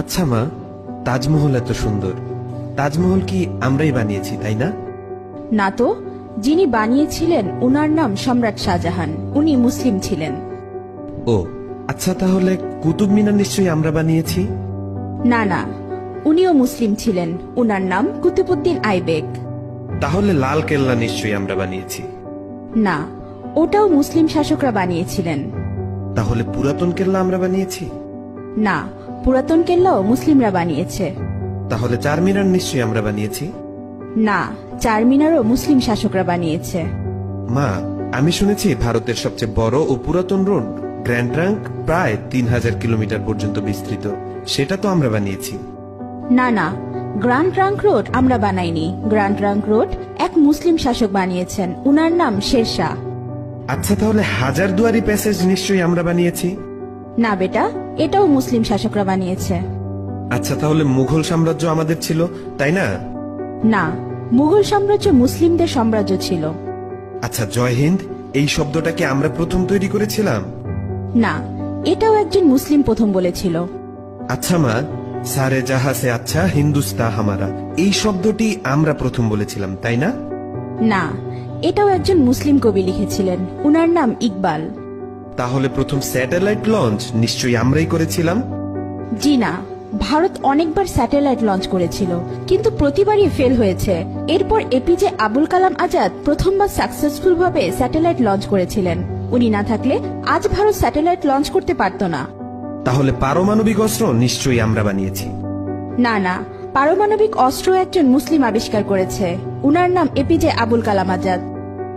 আচ্ছা মা তাজমহল এত সুন্দর। তাজমহল কি আমরাই বানিয়েছি তাই না? না তো যিনি বানিয়েছিলেন উনার নাম সম্রাট শাহজাহান। উনি মুসলিম ছিলেন। ও আচ্ছা তাহলে কুতুব মিনার নিশ্চয়ই আমরা বানিয়েছি? না না উনিও মুসলিম ছিলেন। উনার নাম কুতুবুদ্দিন আইবেক তাহলে লাল কেল্লা নিশ্চয়ই আমরা বানিয়েছি। না ওটাও মুসলিম শাসকরা বানিয়েছিলেন। তাহলে পুরাতন কেল্লা আমরা বানিয়েছি? না পুরাতন কেল্লাও মুসলিমরা বানিয়েছে। তাহলে চার মিনার নিশ্চয়ই আমরা বানিয়েছি? না চারমিনারও মুসলিম শাসকরা বানিয়েছে। মা আমি শুনেছি ভারতের সবচেয়ে বড় ও পুরাতন রোড গ্র্যান্ড ট্রাঙ্ক প্রায় তিন হাজার কিলোমিটার পর্যন্ত বিস্তৃত। সেটা তো আমরা বানিয়েছি। না না গ্র্যান্ড ট্রাঙ্ক রোড আমরা বানাইনি। গ্র্যান্ড ট্রাঙ্ক রোড এক মুসলিম শাসক বানিয়েছেন। উনার নাম শেরশাহ। আচ্ছা তাহলে হাজার দুয়ারি প্যাসেজ নিশ্চয়ই আমরা বানিয়েছি? না বেটা এটাও মুসলিম শাসকরা বানিয়েছে। আচ্ছা তাহলে মুঘল সাম্রাজ্য আমাদের ছিল তাই না? না মুঘল সাম্রাজ্য মুসলিমদের সাম্রাজ্য ছিল। আচ্ছা জয় হিন্দ এই শব্দটা কি আমরা প্রথম তৈরি করেছিলাম? না এটাও একজন মুসলিম প্রথম বলেছিল। আচ্ছা মা সারে জাহাসে আচ্ছা হিন্দুস্তা হামারা এই শব্দটি আমরা প্রথম বলেছিলাম তাই না? না এটাও একজন মুসলিম কবি লিখেছিলেন উনার নাম ইকবাল। তাহলে প্রথম স্যাটেলাইট লঞ্চ নিশ্চয়ই আমরাই করেছিলাম? জি না ভারত অনেকবার স্যাটেলাইট লঞ্চ করেছিল কিন্তু প্রতিবারই ফেল হয়েছে। এরপর এপিজে আবুল কালাম আজাদ প্রথমবার সাকসেসফুল ভাবে স্যাটেলাইট লঞ্চ করেছিলেন। উনি না থাকলে আজ ভারত স্যাটেলাইট লঞ্চ করতে পারত না। তাহলে পারমাণবিক অস্ত্র নিশ্চয়ই আমরা বানিয়েছি। না না পারমাণবিক অস্ত্র একজন মুসলিম আবিষ্কার করেছে। উনার নাম এপিজে আবুল কালাম আজাদ।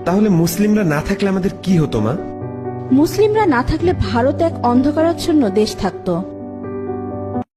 তাহলে মুসলিমরা না থাকলে আমাদের কি হতো মা? মুসলিমরা না থাকলে ভারত এক অন্ধকারাচ্ছন্ন দেশ থাকতো।